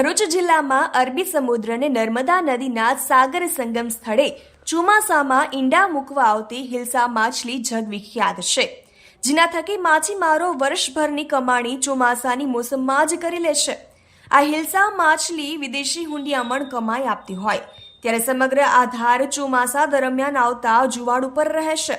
ભરૂચ જિલ્લામાં અરબી સમુદ્રને નર્મદા નદીના સાગર સંગમ સ્થળે ચોમાસામાં ઈંડા મૂકવા આવતી હિલસા માછલી જગવિખ્યાત છે. જેના થકી માછીમારો વર્ષભરની કમાણી ચોમાસાની મોસમમાં જ કરી લે છે. આ હિલસા માછલી વિદેશી હુંડિયામણ કમાઈ આપતી હોય, ત્યારે સમગ્ર આધાર ચોમાસા દરમિયાન આવતા જુવાડ ઉપર રહેશે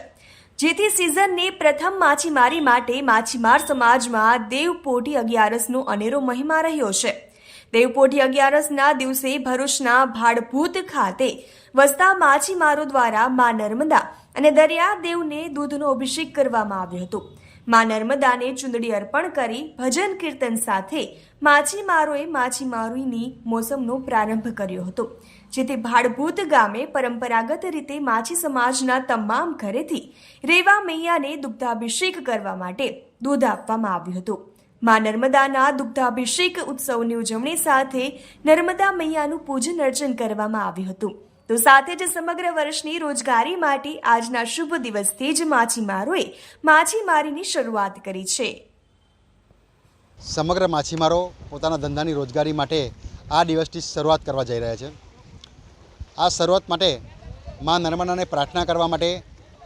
જેથી સિઝનની પ્રથમ માછીમારી માટે માછીમાર સમાજમાં દેવપોટી અગિયારસનો અનેરો મહિમા રહ્યો છે. દેવપોઢી અગિયારસના દિવસે ભરૂચના ભાડભૂત ખાતે વસતા માછીમારો દ્વારા મા નર્મદા અને દરિયાદેવને દૂધનો અભિષેક કરવામાં આવ્યો હતો. મા નર્મદાને ચુંદડી અર્પણ કરી ભજન કીર્તન સાથે માછીમારોએ માછીમારીની મોસમનો પ્રારંભ કર્યો હતો, જેથી ભાડભૂત ગામે પરંપરાગત રીતે માછી સમાજના તમામ ઘરેથી રેવા મૈયાને દુગ્ધાભિષેક કરવા માટે દૂધ આપવામાં આવ્યું હતું. મા નર્મદાના દુગ્ધાભિષેક ઉત્સવની ઉજવણી સાથે નર્મદા મૈયાનું પૂજન અર્ચન કરવામાં આવ્યું હતું. તો સાથે જ સમગ્ર વર્ષની રોજગારી માટે આજના શુભ દિવસથી જ માછીમારોએ માછીમારીની શરૂઆત કરી છે. સમગ્ર માછીમારો પોતાના ધંધાની રોજગારી માટે આ દિવસથી શરૂઆત કરવા જઈ રહ્યા છે. આ શરૂઆત માટે મા નર્મદાને પ્રાર્થના કરવા માટે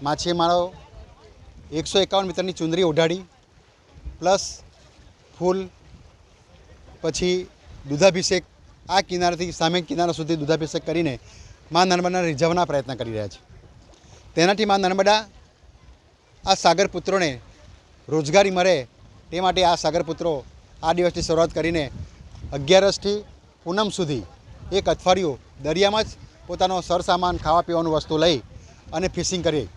માછીમારો એકસો એકાવન મીટરની ચુંદરી ઉઢાડી પ્લસ ફૂલ, પછી દૂધાભિષેક, આ કિનારેથી સામે કિનારા સુધી દૂધાભિષેક કરીને મા નર્મદાને રીઝવવાના પ્રયત્ન કરી રહ્યા છે. તેનાથી મા નર્મદા આ સાગર પુત્રોને રોજગારી મળે તે માટે આ સાગરપુત્રો આ દિવસની શરૂઆત કરીને અગિયારસથી પૂનમ સુધી એક અઠવાડિયું દરિયામાં જ પોતાનો સરસામાન ખાવા પીવાનું વસ્તુ લઈ અને ફિશિંગ કરી.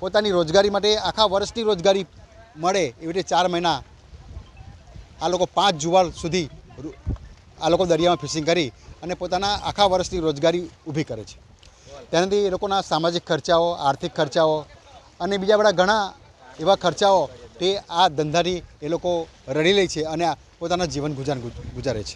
પોતાની રોજગારી માટે આખા વર્ષની રોજગારી મળે એવી રીતે ચાર મહિના આ લોકો પાંચ જુવાર સુધી આ લોકો દરિયામાં ફિશિંગ કરી અને પોતાના આખા વર્ષની રોજગારી ઊભી કરે છે. તેનાથી એ લોકોના સામાજિક ખર્ચાઓ, આર્થિક ખર્ચાઓ અને બીજા બધા ઘણા એવા ખર્ચાઓ તે આ ધંધાથી એ લોકો રડી લે છે અને પોતાના જીવન ગુજાર ગુજારે છે.